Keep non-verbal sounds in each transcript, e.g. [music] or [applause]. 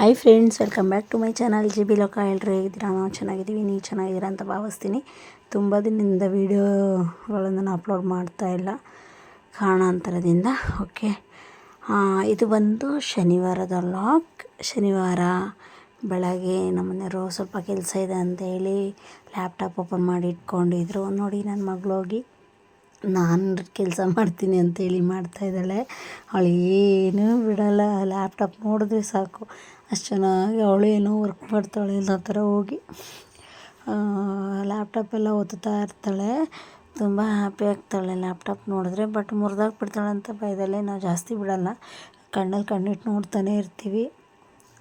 Hi friends welcome back to my channel G B Loka ಎಲ್ಲರೂ ಹೇಗಿದ್ದೀರಾ? ನಾವು ಚೆನ್ನಾಗಿದ್ದೀವಿ, ನೀವು ಚೆನ್ನಾಗಿದ್ದೀರಾ ಅಂತ ಭಾವಿಸ್ತೀನಿ. ತುಂಬ ದಿನದಿಂದ ವೀಡಿಯೋಗಳನ್ನು ನಾನು ಅಪ್ಲೋಡ್ ಮಾಡ್ತಾ ಇಲ್ಲ, ಕಾರಣಾಂತರದಿಂದ. ಓಕೆ ಇದು ಬಂದು ಶನಿವಾರದ ಲಾಕ್ ಶನಿವಾರ ಬೆಳಗ್ಗೆ ನಮ್ಮನೆಯವರು ಸ್ವಲ್ಪ ಕೆಲಸ ಇದೆ ಅಂತೇಳಿ ಲ್ಯಾಪ್ಟಾಪ್ ಓಪನ್ ಮಾಡಿ ಇಟ್ಕೊಂಡಿದ್ರು. ನೋಡಿ ನನ್ನ ಮಗಳು ಹೋಗಿ, ನಾನು ಕೆಲಸ ಮಾಡ್ತೀನಿ ಅಂತೇಳಿ ಮಾಡ್ತಾಯಿದ್ದಾಳೆ ಅವಳು ಏನೂ ಬಿಡೋಲ್ಲ ಲ್ಯಾಪ್ಟಾಪ್ ನೋಡಿದ್ರೆ ಸಾಕು. ಅಷ್ಟು ಚೆನ್ನಾಗಿ ಅವಳು ಏನೋ ವರ್ಕ್ ಮಾಡ್ತಾಳೆ ಎಲ್ಲ ಥರ ಹೋಗಿ ಲ್ಯಾಪ್ಟಾಪೆಲ್ಲ ಒತ್ತುತ್ತಾ ಇರ್ತಾಳೆ. ತುಂಬ ಹ್ಯಾಪಿ ಆಗ್ತಾಳೆ ಲ್ಯಾಪ್ಟಾಪ್ ನೋಡಿದ್ರೆ. ಬಟ್ ಮುರಿದಾಕ್ಬಿಡ್ತಾಳೆ ಅಂತ ಭಯದಲ್ಲೇ ನಾವು ಜಾಸ್ತಿ ಬಿಡಲ್ಲ. ಕಣ್ಣಲ್ಲಿ ಕಣ್ಣಿಟ್ಟು ನೋಡ್ತಾನೆ ಇರ್ತೀವಿ.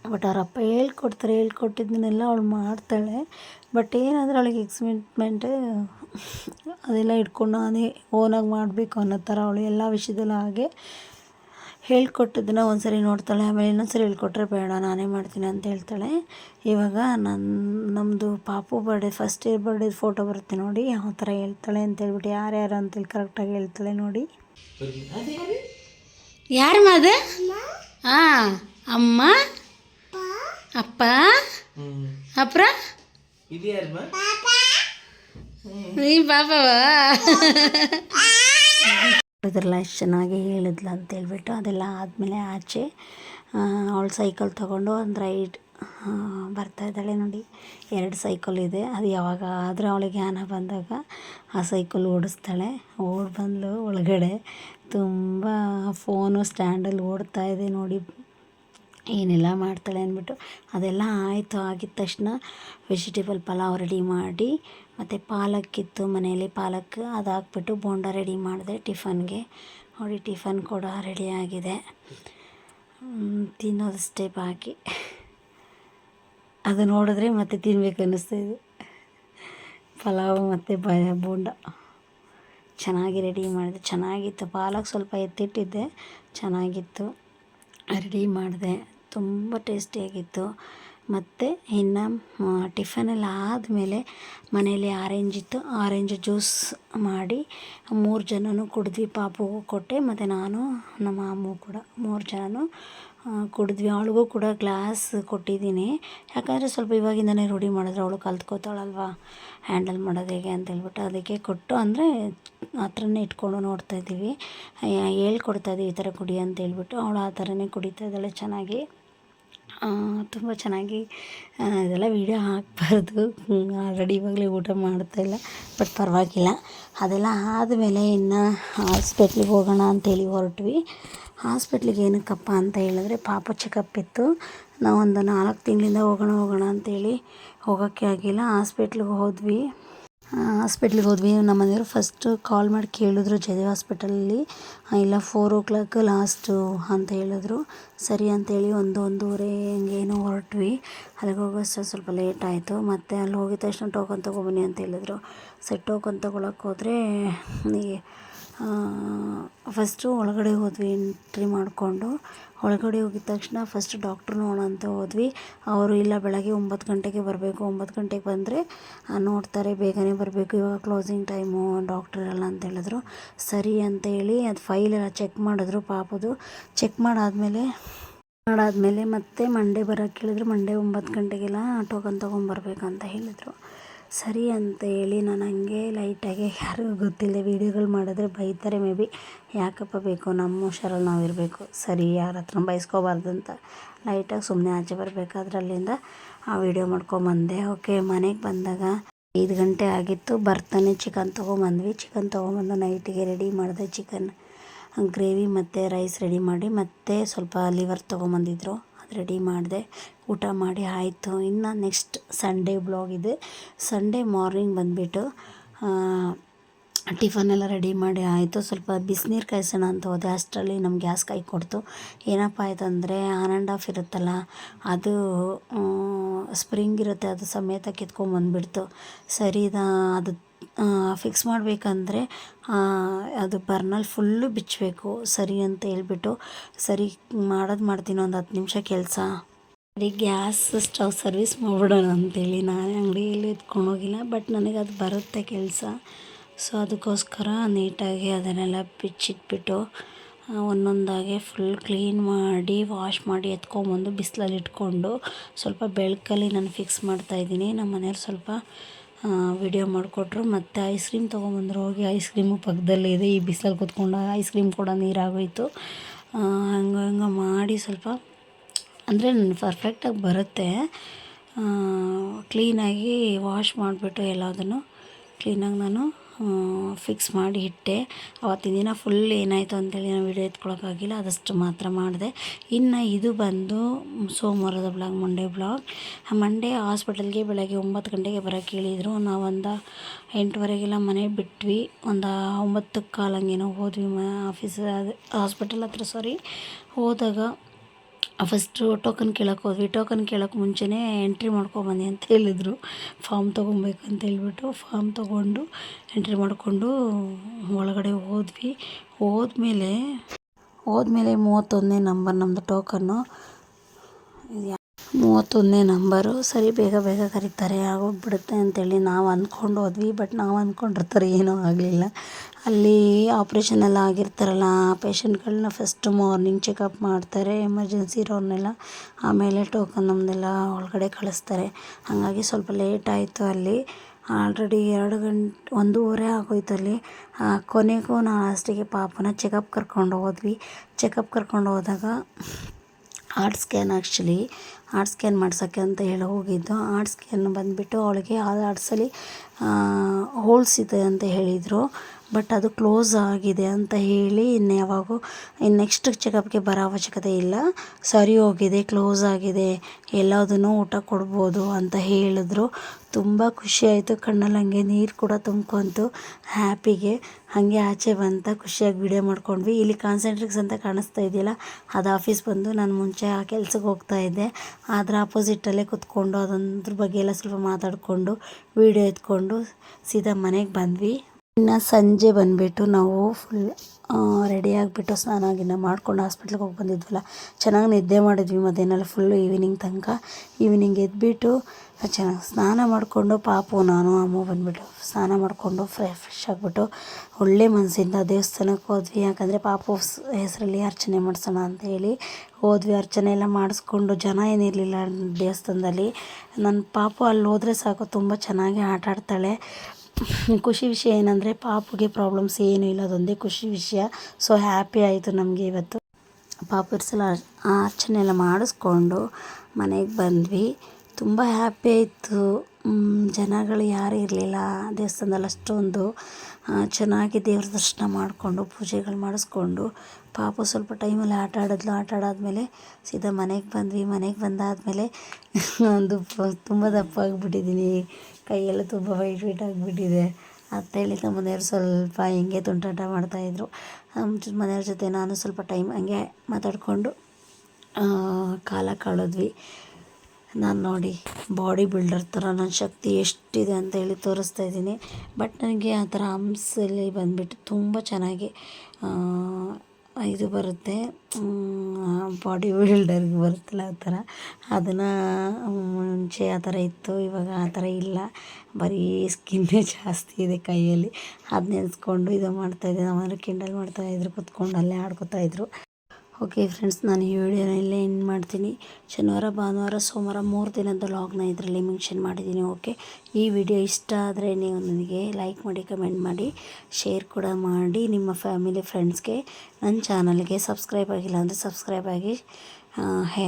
ಬಟ್ ಅವರಪ್ಪ ಹೇಳ್ಕೊಡ್ತಾರೆ. ಹೇಳ್ಕೊಟ್ಟಿದ್ದನ್ನೆಲ್ಲ ಅವಳು ಮಾಡ್ತಾಳೆ. ಬಟ್ ಏನಾದರೂ ಅವಳಿಗೆ ಎಕ್ಸ್ಪೆರಿಮೆಂಟ್ ಅದೆಲ್ಲ ಇಟ್ಕೊಂಡು ನಾನೇ ಓನಾಗಿ ಮಾಡಬೇಕು ಅನ್ನೋ ಥರ ಅವಳು ಎಲ್ಲ ವಿಷಯದಲ್ಲೂ ಹಾಗೆ ಹೇಳ್ಕೊಟ್ಟಿದ್ದನ್ನ ಒಂದು ಸರಿ ನೋಡ್ತಾಳೆ ಆಮೇಲೆ ಇನ್ನೊಂದು ಸರಿ ಹೇಳ್ಕೊಟ್ರೆ ಬೇಡ ನಾನೇ ಮಾಡ್ತೀನಿ ಅಂತ ಹೇಳ್ತಾಳೆ. ಇವಾಗ ನನ್ನ ನಮ್ಮದು ಪಾಪು birthday first year birthday photo ಬರುತ್ತೆ ನೋಡಿ ಯಾವ ಥರ ಹೇಳ್ತಾಳೆ ಅಂತ ಹೇಳ್ಬಿಟ್ಟು ಯಾರ್ಯಾರು ಅಂತೇಳಿ ಕರೆಕ್ಟಾಗಿ ಹೇಳ್ತಾಳೆ ನೋಡಿ. ಯಾರು ಮಾದ ಹಾಂ ಅಮ್ಮ ಅಪ್ಪ ಅಪ್ರ? ನೀ ಪಾಪವಾ? ಇದ್ರಲ್ಲ ಎಷ್ಟು ಚೆನ್ನಾಗಿ ಹೇಳಿದ್ಲ ಅಂತ ಹೇಳ್ಬಿಟ್ಟು ಅದೆಲ್ಲ ಆದಮೇಲೆ ಆಚೆ ಅವಳು ಸೈಕಲ್ ತೊಗೊಂಡು ಒಂದು ರೈಡ್ ಬರ್ತಾ ಇದ್ದಾಳೆ ನೋಡಿ. ಎರಡು ಸೈಕಲ್ ಇದೆ. ಅದು ಯಾವಾಗ ಆದರೂ ಅವಳಿಗೆ ಜ್ಞಾನ ಬಂದಾಗ ಆ ಸೈಕಲ್ ಓಡಿಸ್ತಾಳೆ. ಓಡಿ ಬಂದಳು ಒಳಗಡೆ. ತುಂಬ ಫೋನು ಸ್ಟ್ಯಾಂಡಲ್ಲಿ ಓಡ್ತಾ ಇದೆ ನೋಡಿ. ಏನೆಲ್ಲ ಮಾಡ್ತಾಳೆ ಅಂದ್ಬಿಟ್ಟು ಅದೆಲ್ಲ ಆಯಿತು, ಆಗಿದ ತಕ್ಷಣ ವೆಜಿಟೇಬಲ್ ಪಲಾವ್ ರೆಡಿ ಮಾಡಿ, ಮತ್ತು ಪಾಲಕ್ಕಿತ್ತು ಮನೆಯಲ್ಲಿ, ಪಾಲಕ್ ಅದು ಹಾಕ್ಬಿಟ್ಟು ಬೋಂಡ ರೆಡಿ ಮಾಡಿದೆ ಟಿಫನ್ಗೆ ನೋಡಿ ಟಿಫನ್ ಕೂಡ ರೆಡಿ ಆಗಿದೆ. ಸ್ಟೆಪ್ ಹಾಕಿ ಅದು ನೋಡಿದ್ರೆ ಮತ್ತೆ ತಿನ್ಬೇಕು ಅನ್ನಿಸ್ತಾ ಇದೆ. ಪಲಾವ್ ಮತ್ತು ಬ, ಬೋಂಡ. ಚೆನ್ನಾಗಿ ರೆಡಿ ಮಾಡಿದೆ. ಚೆನ್ನಾಗಿತ್ತು. ಪಾಲಕ್ ಸ್ವಲ್ಪ ಎತ್ತಿಟ್ಟಿದ್ದೆ. ಚೆನ್ನಾಗಿತ್ತು. ರೆಡಿ ಮಾಡಿದೆ. ತುಂಬ ಟೇಸ್ಟಿಯಾಗಿತ್ತು. ಮತ್ತು ಇನ್ನು ಟಿಫನಲ್ಲಿ ಆದಮೇಲೆ ಮನೆಯಲ್ಲಿ ಆರೆಂಜ್ ಇತ್ತು. ಆರೆಂಜ್ ಜ್ಯೂಸ್ ಮಾಡಿ ಮೂರು ಜನನೂ ಕುಡಿದ್ವಿ. ಪಾಪುಗೂ ಕೊಟ್ಟೆ, ಮತ್ತು ನಾನು, ನಮ್ಮ ಅಮ್ಮ ಕೂಡ ಮೂರು ಜನನೂ ಕುಡಿದ್ವಿ. ಅವಳಿಗೂ ಕೂಡ ಗ್ಲಾಸ್ ಕೊಟ್ಟಿದ್ದೀನಿ. ಯಾಕಂದರೆ ಸ್ವಲ್ಪ ಇವಾಗಿಂದನೇ ರೂಢಿ ಮಾಡಿದ್ರೆ. ಅವಳು ಕಲ್ತ್ಕೋತಾಳಲ್ವ? ಹ್ಯಾಂಡಲ್ ಮಾಡೋದು ಹೇಗೆ ಅಂತ ಹೇಳ್ಬಿಟ್ಟು ಅದಕ್ಕೆ ಕೊಟ್ಟು, ಅಂದರೆ ಹತ್ರನೇ ಇಟ್ಕೊಂಡು ನೋಡ್ತಾ ಹೇಳ್ಕೊಡ್ತಾಯಿದ್ದೀವಿ ಈ ಥರ ಕುಡಿ ಅಂತ ಹೇಳ್ಬಿಟ್ಟು. ಅವಳು ಆ ಥರನೇ ಕುಡಿತಾ ಇದ್ದಾಳೆ ಚೆನ್ನಾಗಿ. ತುಂಬ ಚೆನ್ನಾಗಿ ಇದೆಲ್ಲ ವೀಡಿಯೋ ಹಾಕಬಾರ್ದು. ಆಲ್ರೆಡಿ ಇವಾಗಲೇ ಊಟ ಮಾಡ್ತಾಯಿಲ್ಲ ಬಟ್ ಪರವಾಗಿಲ್ಲ. ಅದೆಲ್ಲ ಆದಮೇಲೆ ಇನ್ನು ಹಾಸ್ಪಿಟ್ಲಿಗೆ ಹೋಗೋಣ ಅಂತೇಳಿ ಹೊರಟ್ವಿ. ಹಾಸ್ಪಿಟ್ಲಿಗೆ ಏನಕ್ಕಪ್ಪ ಅಂತ ಹೇಳಿದ್ರೆ ಪಾಪ ಚೆಕಪ್ ಇತ್ತು. ನಾವೊಂದು ನಾಲ್ಕು ತಿಂಗಳಿಂದ ಹೋಗೋಣ ಹೋಗೋಣ ಅಂತೇಳಿ ಹೋಗೋಕ್ಕೆ ಆಗಿಲ್ಲ. ಹಾಸ್ಪಿಟ್ಲಿಗೆ ಹೋದ್ವಿ. ಹಾಸ್ಪಿಟ್ಲಿಗೆ ಹೋದ್ವಿ. ನಮ್ಮ ಮನೆಯವರು ಫಸ್ಟು ಕಾಲ್ ಮಾಡಿ ಕೇಳಿದ್ರು, ಜಯದೇವ್ ಹಾಸ್ಪಿಟಲಲ್ಲಿ ಇಲ್ಲ ಫೋರ್ ಓ ಕ್ಲಾಕ್ ಲಾಸ್ಟು ಅಂತ ಹೇಳಿದ್ರು. ಸರಿ ಅಂತೇಳಿ ಒಂದು ಒಂದೂವರೆ ಹಂಗೇನೋ ಹೊರಟ್ವಿ. ಅಲ್ಲಿಗೆ ಹೋಗೋಷ್ಟು ಸ್ವಲ್ಪ ಲೇಟ್ ಆಯಿತು. ಮತ್ತು ಅಲ್ಲಿ ಹೋಗಿದ ತಕ್ಷಣ ಟೋಕನ್ ತೊಗೊಬನ್ನಿ ಅಂತ ಹೇಳಿದ್ರು. ಸರಿ ಟೋಕನ್ ತೊಗೊಳಕ್ಕೆ ಹೋದರೆ ಫಸ್ಟು ಒಳಗಡೆ ಹೋದ್ವಿ ಎಂಟ್ರಿ ಮಾಡಿಕೊಂಡು. ಒಳಗಡೆ ಹೋಗಿದ ತಕ್ಷಣ ಫಸ್ಟ್ ಡಾಕ್ಟ್ರು ನೋಡೋಣ ಅಂತ ಹೋದ್ವಿ. ಅವರು, ಇಲ್ಲ, ಬೆಳಗ್ಗೆ ಒಂಬತ್ತು ಗಂಟೆಗೆ ಬರಬೇಕು. ಒಂಬತ್ತು ಗಂಟೆಗೆ ಬಂದರೆ ನೋಡ್ತಾರೆ, ಬೇಗನೆ ಬರಬೇಕು. ಇವಾಗ ಕ್ಲೋಸಿಂಗ್ ಟೈಮು ಡಾಕ್ಟ್ರ್ ಇರಲ್ಲ ಅಂತ ಹೇಳಿದ್ರು. ಸರಿ ಅಂತ ಹೇಳಿ, ಅದು ಫೈಲೆಲ್ಲ ಚೆಕ್ ಮಾಡಿದ್ರು ಪಾಪದು. ಚೆಕ್ ಮಾಡಾದಮೇಲೆ ಮಾಡಾದಮೇಲೆ ಮತ್ತೆ ಮಂಡೇ ಬರೋಕ್ಕೆ ಹೇಳಿದ್ರು. ಮಂಡೇ ಒಂಬತ್ತು ಗಂಟೆಗೆಲ್ಲ ಟೋಕನ್ ತೊಗೊಂಬರ್ಬೇಕಂತ ಹೇಳಿದರು. ಸರಿ ಅಂತ ಹೇಳಿ ನಾನು ಹಂಗೆ ಲೈಟಾಗಿ ಯಾರಿಗೂ ಗೊತ್ತಿಲ್ಲ ವೀಡಿಯೋಗಳು ಮಾಡಿದ್ರೆ ಬೈತಾರೆ ಮೇ ಬಿ. ಯಾಕಪ್ಪ ಬೇಕು? ನಮ್ಮ ಹುಷಾರಲ್ಲಿ ನಾವು ಇರಬೇಕು. ಸರಿ, ಯಾರ ಹತ್ರ ಬೈಸ್ಕೋಬಾರ್ದು ಅಂತ ಲೈಟಾಗಿ ಸುಮ್ಮನೆ ಆಚೆ ಬರಬೇಕಾದ್ರೆ ಅಲ್ಲಿಂದ ಆ ವಿಡಿಯೋ ಮಾಡ್ಕೊಂಬಂದೆ. ಓಕೆ, ಮನೆಗೆ ಬಂದಾಗ ಐದು ಗಂಟೆ ಆಗಿತ್ತು. ಬರ್ತಾನೆ ಚಿಕನ್ ತೊಗೊಂಬಂದ್ವಿ. ಚಿಕನ್ ತೊಗೊಂಬಂದು ನೈಟಿಗೆ ರೆಡಿ ಮಾಡಿದೆ. ಚಿಕನ್ ಗ್ರೇವಿ ಮತ್ತು ರೈಸ್ ರೆಡಿ ಮಾಡಿ ಮತ್ತು ಸ್ವಲ್ಪ ಲಿವರ್ ತೊಗೊಂಬಂದಿದ್ರು. ರೆಡಿ ಮಾಡಿದೆ. ಊಟ ಮಾಡಿ ಆಯಿತು. ಇನ್ನು ನೆಕ್ಸ್ಟ್ ಸಂಡೇ ಬ್ಲಾಗ್ ಇದೆ. ಸಂಡೇ ಮಾರ್ನಿಂಗ್ ಬಂದುಬಿಟ್ಟು ಟಿಫನೆಲ್ಲ ರೆಡಿ ಮಾಡಿ ಆಯಿತು. ಸ್ವಲ್ಪ ಬಿಸಿನೀರು ಕಾಯಿಸೋಣ ಅಂತ ಹೋದೆ. ಅಷ್ಟರಲ್ಲಿ ನಮ್ಮ ಗ್ಯಾಸ್ ಕೈ ಕೊಡ್ತು. ಏನಪ್ಪ ಆಯಿತು ಅಂದರೆ ಆನ್ ಆ್ಯಂಡ್ ಆಫ್ ಇರುತ್ತಲ್ಲ, ಅದು ಸ್ಪ್ರಿಂಗ್ ಇರುತ್ತೆ. ಅದು ಸಮೇತ ಕಿತ್ಕೊಂಬಂದ್ಬಿಡ್ತು. ಸರಿ ಅದು ಫಿಕ್ಸ್ ಮಾಡಬೇಕಂದ್ರೆ ಅದು ಬರ್ನಲ್ಲಿ ಫುಲ್ಲು ಬಿಚ್ಚಬೇಕು ಸರಿ ಅಂತ ಹೇಳ್ಬಿಟ್ಟು, ಸರಿ, ಮಾಡೋದು ಮಾಡ್ತೀನಿ ಒಂದು ಹತ್ತು ನಿಮಿಷ ಕೆಲಸ. ಸರಿ, ಗ್ಯಾಸ್ ಸ್ಟವ್ ಸರ್ವಿಸ್ ಮಾಡಿಬಿಡೋಣ ಅಂತೇಳಿ ನಾನೇ ಅಂಗಡಿಯಲ್ಲಿ ಹೋಗಿಲ್ಲ, ಬಟ್ ನನಗೆ ಅದು ಬರುತ್ತೆ ಕೆಲಸ. ಸೊ, ಅದಕ್ಕೋಸ್ಕರ ನೀಟಾಗಿ ಅದನ್ನೆಲ್ಲ ಬಿಚ್ಚಿಟ್ಬಿಟ್ಟು ಒಂದೊಂದಾಗೆ ಫುಲ್ ಕ್ಲೀನ್ ಮಾಡಿ ವಾಶ್ ಮಾಡಿ ಎತ್ಕೊಂಬಂದು ಬಿಸಿಲಲ್ಲಿ ಇಟ್ಕೊಂಡು, ಸ್ವಲ್ಪ ಬೆಳಕಲ್ಲಿ ನಾನು ಫಿಕ್ಸ್ ಮಾಡ್ತಾಯಿದ್ದೀನಿ ನಮ್ಮ ಮನೆಯವ್ರು ಸ್ವಲ್ಪ ವಿಡಿಯೋ ಮಾಡಿಕೊಟ್ರು. ಮತ್ತು ಐಸ್ ಕ್ರೀಮ್ ತೊಗೊಂಬಂದ್ರು. ಹೋಗಿ ಐಸ್ ಕ್ರೀಮು ಪಕ್ಕದಲ್ಲೇ ಇದೆ. ಈ ಬಿಸಿಲಲ್ಲಿ ಕೂತ್ಕೊಂಡು ಐಸ್ ಕ್ರೀಮ್ ಕೂಡ ನೀರಾಗೋಯಿತು. ಹಂಗೆ ಹಂಗೆ ಮಾಡಿ ಸ್ವಲ್ಪ, ಅಂದರೆ ನನ್ನ ಪರ್ಫೆಕ್ಟಾಗಿ ಬರುತ್ತೆ. ಕ್ಲೀನಾಗಿ ವಾಶ್ ಮಾಡಿಬಿಟ್ಟು ಎಲ್ಲದನ್ನು ಕ್ಲೀನಾಗಿ ನಾನು ಫಿಕ್ಸ್ ಮಾಡಿ ಇಟ್ಟೆ. ಅವತ್ತಿನ ದಿನ ಫುಲ್ ಏನಾಯಿತು ಅಂತೇಳಿ ನಾನು ವೀಡಿಯೋ ಎತ್ಕೊಳಕ್ಕಾಗಿಲ್ಲ. ಅದಷ್ಟು ಮಾತ್ರ ಮಾಡಿದೆ. ಇನ್ನು ಇದು ಬಂದು ಸೋಮವಾರದ ಬ್ಲಾಗ್ ಮಂಡೇ ಬ್ಲಾಗ್ ಮಂಡೇ ಹಾಸ್ಪಿಟಲ್ಗೆ ಬೆಳಗ್ಗೆ ಒಂಬತ್ತು ಗಂಟೆಗೆ ಬರೋಕ್ಕೆ ಹೇಳಿದರು. ನಾವೊಂದು ಎಂಟುವರೆಗೆಲ್ಲ ಮನೆ ಬಿಟ್ವಿ. ಒಂದು ಒಂಬತ್ತು ಕಾಲಂಗೇನೋ ಹೋದ್ವಿ ಮ ಆಫೀಸ್ ಹಾಸ್ಪಿಟಲ್ ಹತ್ರ ಸಾರಿ ಹೋದಾಗ ಫಸ್ಟು ಟೋಕನ್ ಕೇಳಕ್ಕೆ ಹೋದ್ವಿ. ಟೋಕನ್ ಕೇಳೋಕ್ಕೆ ಮುಂಚೆನೇ ಎಂಟ್ರಿ ಮಾಡ್ಕೊಬನ್ನಿ ಅಂತ ಹೇಳಿದರು. ಫಾರ್ಮ್ ತೊಗೊಬೇಕು ಅಂತ ಹೇಳ್ಬಿಟ್ಟು ಫಾರ್ಮ್ ತೊಗೊಂಡು ಎಂಟ್ರಿ ಮಾಡಿಕೊಂಡು ಒಳಗಡೆ ಹೋದ್ವಿ. ಹೋದ್ಮೇಲೆ ಹೋದ್ಮೇಲೆ ಮೂವತ್ತೊಂದನೇ ನಂಬರ್ ನಮ್ಮದು ಟೋಕನ್ನು ಮೂವತ್ತೊಂದನೇ ನಂಬರು. ಸರಿ, ಬೇಗ ಬೇಗ ಕರೀತಾರೆ. ಆಗೋಗ್ಬಿಡುತ್ತೆ ಅಂತೇಳಿ ನಾವು ಅಂದ್ಕೊಂಡು ಹೋದ್ವಿ, ಬಟ್ ನಾವು ಅಂದ್ಕೊಂಡಿರ್ತಾರೆ ಏನೂ ಆಗಲಿಲ್ಲ. ಅಲ್ಲಿ ಆಪ್ರೇಷನ್ ಎಲ್ಲ ಆಗಿರ್ತಾರಲ್ಲ, ಆ ಪೇಷಂಟ್ಗಳನ್ನ ಫಸ್ಟ್ ಮಾರ್ನಿಂಗ್ ಚೆಕಪ್ ಮಾಡ್ತಾರೆ ಎಮರ್ಜೆನ್ಸಿ ಇರೋರನ್ನೆಲ್ಲ ಆಮೇಲೆ ಟೋಕನ್ ನಮ್ಮದೆಲ್ಲ ಒಳಗಡೆ ಕಳಿಸ್ತಾರೆ. ಹಾಗಾಗಿ ಸ್ವಲ್ಪ ಲೇಟ್ ಆಯಿತು ಅಲ್ಲಿ. ಆಲ್ರೆಡಿ ಎರಡು ಗಂಟೆ, ಒಂದೂವರೆ ಆಗೋಯ್ತು ಅಲ್ಲಿ. ಕೊನೆಗೂ ನಾವು ಲಾಸ್ಟಿಗೆ ಪಾಪನ ಚೆಕಪ್ ಕರ್ಕೊಂಡು ಹೋದ್ವಿ. ಚೆಕಪ್ ಕರ್ಕೊಂಡು ಹೋದಾಗ heart scan actually. Heart scan ಮಾಡ್ಸೋಕ್ಕೆ ಅಂತ ಹೇಳಿ ಹೋಗಿದ್ದು. ಆರ್ಟ್ ಸ್ಕ್ಯಾನ್ ಬಂದುಬಿಟ್ಟು ಅವಳಿಗೆ ಆ ಹಾರ್ಟ್ಸಲ್ಲಿ ಹೋಲ್ಸ್ ಇದೆ ಅಂತ ಹೇಳಿದರು. ಬಟ್ ಅದು ಕ್ಲೋಸ್ ಆಗಿದೆ ಅಂತ ಹೇಳಿ ಇನ್ನು ಯಾವಾಗೂ, ಇನ್ನು ನೆಕ್ಸ್ಟ್ ಚೆಕಪ್ಗೆ ಬರೋ ಅವಶ್ಯಕತೆ ಇಲ್ಲ. ಸರಿ ಹೋಗಿದೆ, ಕ್ಲೋಸ್ ಆಗಿದೆ, ಎಲ್ಲದನ್ನು ಊಟ ಕೊಡ್ಬೋದು ಅಂತ ಹೇಳಿದ್ರು. ತುಂಬ ಖುಷಿಯಾಯಿತು ಕಣ್ಣಲ್ಲಿ ಹಂಗೆ ನೀರು ಕೂಡ ತುಂಬ್ಕೊಂತು ಹ್ಯಾಪಿಗೆ. ಹಾಗೆ ಆಚೆ ಬಂತ ಖುಷಿಯಾಗಿ ವಿಡಿಯೋ ಮಾಡ್ಕೊಂಡ್ವಿ. ಇಲ್ಲಿ ಕಾನ್ಸಂಟ್ರಿಕ್ಸ್ ಅಂತ ಕಾಣಿಸ್ತಾ ಇದೆಯಲ್ಲ, ಅದು ಆಫೀಸ್ ಬಂದು ನಾನು ಮುಂಚೆ ಆ ಕೆಲ್ಸಕ್ಕೆ ಹೋಗ್ತಾ ಇದ್ದೆ. ಅದರ ಆಪೋಸಿಟಲ್ಲೇ ಕೂತ್ಕೊಂಡು ಅದೊಂದ್ರ ಬಗ್ಗೆ ಎಲ್ಲ ಸ್ವಲ್ಪ ಮಾತಾಡಿಕೊಂಡು ವಿಡಿಯೋ ಎತ್ಕೊಂಡು ಸೀದಾ ಮನೆಗೆ ಬಂದ್ವಿ. ಇನ್ನು ಸಂಜೆ ಬಂದುಬಿಟ್ಟು ನಾವು ಫುಲ್ ರೆಡಿ ಆಗಿಬಿಟ್ಟು ಸ್ನಾನ ಗಿನ್ನ ಮಾಡ್ಕೊಂಡು ಹಾಸ್ಪಿಟ್ಲಿಗೆ ಹೋಗಿ ಬಂದಿದ್ವಲ್ಲ, ಚೆನ್ನಾಗಿ ನಿದ್ದೆ ಮಾಡಿದ್ವಿ ಮಧ್ಯಾಹ್ನ ಫುಲ್ಲು ಈವ್ನಿಂಗ್ ತನಕ. ಈವ್ನಿಂಗ್ ಎದ್ದುಬಿಟ್ಟು ಚೆನ್ನಾಗಿ ಸ್ನಾನ ಮಾಡಿಕೊಂಡು ಪಾಪು, ನಾನು, ಅಮ್ಮ ಬಂದುಬಿಟ್ಟು ಸ್ನಾನ ಮಾಡಿಕೊಂಡು ಫ್ರೆಶ್ ಆಗಿಬಿಟ್ಟು ಒಳ್ಳೆ ಮನಸ್ಸಿಂದ ದೇವಸ್ಥಾನಕ್ಕೆ ಹೋದ್ವಿ. ಯಾಕಂದರೆ ಪಾಪು ಹೆಸರಲ್ಲಿ ಅರ್ಚನೆ ಮಾಡಿಸೋಣ ಅಂತೇಳಿ ಹೋದ್ವಿ. ಅರ್ಚನೆ ಎಲ್ಲ ಮಾಡಿಸ್ಕೊಂಡು ಜನ ಏನಿರಲಿಲ್ಲ ದೇವಸ್ಥಾನದಲ್ಲಿ. ನನ್ನ ಪಾಪು ಅಲ್ಲಿ ಹೋದರೆ ಸಾಕು, ತುಂಬ ಚೆನ್ನಾಗಿ ಆಟ ಆಡ್ತಾಳೆ ಖುಷಿ ವಿಷಯ ಏನಂದರೆ ಪಾಪುಗೆ ಪ್ರಾಬ್ಲಮ್ಸ್ ಏನೂ ಇಲ್ಲ, ಅದೊಂದೇ ಖುಷಿ ವಿಷಯ. ಸೊ ಹ್ಯಾಪಿ ಆಯಿತು ನಮಗೆ ಇವತ್ತು. ಪಾಪು ಇರ್ಸಲ ಅರ್ಚನೆ ಎಲ್ಲ ಮಾಡಿಸ್ಕೊಂಡು ಮನೆಗೆ ಬಂದ್ವಿ. ತುಂಬ ಹ್ಯಾಪಿ ಆಯಿತು. ಜನಗಳು ಯಾರೂ ಇರಲಿಲ್ಲ. ದೇವಸ್ಥಾನದಲ್ಲಿ ಅಷ್ಟೊಂದು ಚೆನ್ನಾಗಿ ದೇವ್ರ ದರ್ಶನ ಮಾಡಿಕೊಂಡು, ಪೂಜೆಗಳು ಮಾಡಿಸ್ಕೊಂಡು ಪಾಪು ಸ್ವಲ್ಪ ಟೈಮಲ್ಲಿ ಆಟ ಆಡಿದ್ಲು. ಆಟ ಆಡಾದ್ಮೇಲೆ ಸೀದಾ ಮನೆಗೆ ಬಂದ್ವಿ. ಮನೆಗೆ ಬಂದಾದಮೇಲೆ [laughs] ಒಂದು ತುಂಬ ದಪ್ಪ ಆಗಿಬಿಟ್ಟಿದ್ದೀನಿ ಕೈಯೆಲ್ಲ ತುಂಬ ವೈಟ್ ವೈಟ್ ಆಗಿಬಿಟ್ಟಿದೆ. ಅಂತ ಹೇಳಿ ನಮ್ಮ ಮನೆಯವ್ರು ಸ್ವಲ್ಪ ಹಿಂಗೆ ತುಂಟಾಟ ಮಾಡ್ತಾಯಿದ್ರು ಮನೆಯವ್ರ ಜೊತೆ ನಾನು ಸ್ವಲ್ಪ ಟೈಮ್ ಹಂಗೆ ಮಾತಾಡಿಕೊಂಡು ಕಾಲ ಕಳೆದ್ವಿ. ನಾನು ನೋಡಿ ಬಾಡಿ ಬಿಲ್ಡರ್ ಥರ ನನ್ನ ಶಕ್ತಿ ಎಷ್ಟಿದೆ ಅಂತ ಹೇಳಿ ತೋರಿಸ್ತಾ ಇದ್ದೀನಿ. ಬಟ್ ನನಗೆ ಆ ಥರ ಹಂಸಲ್ಲಿ ಬಂದುಬಿಟ್ಟು ತುಂಬ ಚೆನ್ನಾಗಿ ಇದು ಬರುತ್ತೆ. ಬಾಡಿ ಬಿಲ್ಡರ್ಗೆ ಬರುತ್ತಲ್ಲ ಆ ಥರ. ಅದನ್ನು ಮುಂಚೆ ಆ ಥರ ಇತ್ತು, ಇವಾಗ ಆ ಥರ ಇಲ್ಲ. ಬರೀ ಸ್ಕಿನ್ನೇ ಜಾಸ್ತಿ ಇದೆ ಕೈಯಲ್ಲಿ. ಅದು ನೆನೆಸ್ಕೊಂಡು ಇದು ಮಾಡ್ತಾಯಿದ್ದೆ ನಮ್ಮನೆಯವ್ರು ಕಿಂಡಲ್ ಮಾಡ್ತಾಯಿದ್ರು ಕೂತ್ಕೊಂಡು ಅಲ್ಲೇ ಆಡ್ಕೊತಾಯಿದ್ರು ಓಕೆ ಫ್ರೆಂಡ್ಸ್ ನಾನು ಈ ವಿಡಿಯೋನ ಇಲ್ಲೇ ಎಂಡ್ ಮಾಡ್ತೀನಿ. ಶನಿವಾರ, ಭಾನುವಾರ, ಸೋಮವಾರ ಮೂರು ದಿನದ ಲಾಗ್ನ ಇದರಲ್ಲಿ ಮೆನ್ಷನ್ ಮಾಡಿದ್ದೀನಿ ಓಕೆ ಈ ವಿಡಿಯೋ ಇಷ್ಟ ಆದರೆ ನೀವು ನನಗೆ ಲೈಕ್ ಮಾಡಿ ಕಮೆಂಟ್ ಮಾಡಿ ಶೇರ್ ಕೂಡ ಮಾಡಿ, ನಿಮ್ಮ ಫ್ಯಾಮಿಲಿ ಫ್ರೆಂಡ್ಸ್ಗೆ ನನ್ನ ಚಾನಲ್ಗೆ ಸಬ್ಸ್ಕ್ರೈಬ್ ಆಗಿಲ್ಲ ಅಂದರೆ ಸಬ್ಸ್ಕ್ರೈಬ್ ಆಗಿ ಹೇ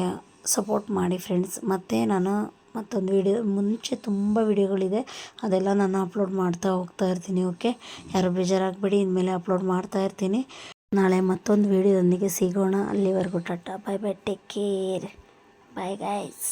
ಸಪೋರ್ಟ್ ಮಾಡಿ ಫ್ರೆಂಡ್ಸ್ ಮತ್ತು ನಾನು ಮತ್ತೊಂದು ವಿಡಿಯೋ ಮುಂಚೆ ತುಂಬ ವಿಡಿಯೋಗಳಿದೆ ಅದೆಲ್ಲ ನಾನು ಅಪ್ಲೋಡ್ ಮಾಡ್ತಾ ಹೋಗ್ತಾ ಇರ್ತೀನಿ ಓಕೆ ಯಾರು ಬೇಜಾರಾಗಬೇಡಿ, ಇನ್ಮೇಲೆ ಅಪ್ಲೋಡ್ ಮಾಡ್ತಾ ಇರ್ತೀನಿ. ನಾಳೆ ಮತ್ತೊಂದು ವಿಡಿಯೋದೊಂದಿಗೆ ಸಿಗೋಣ. ಅಲ್ಲಿವರೆಗೂ tata bye bye take care bye guys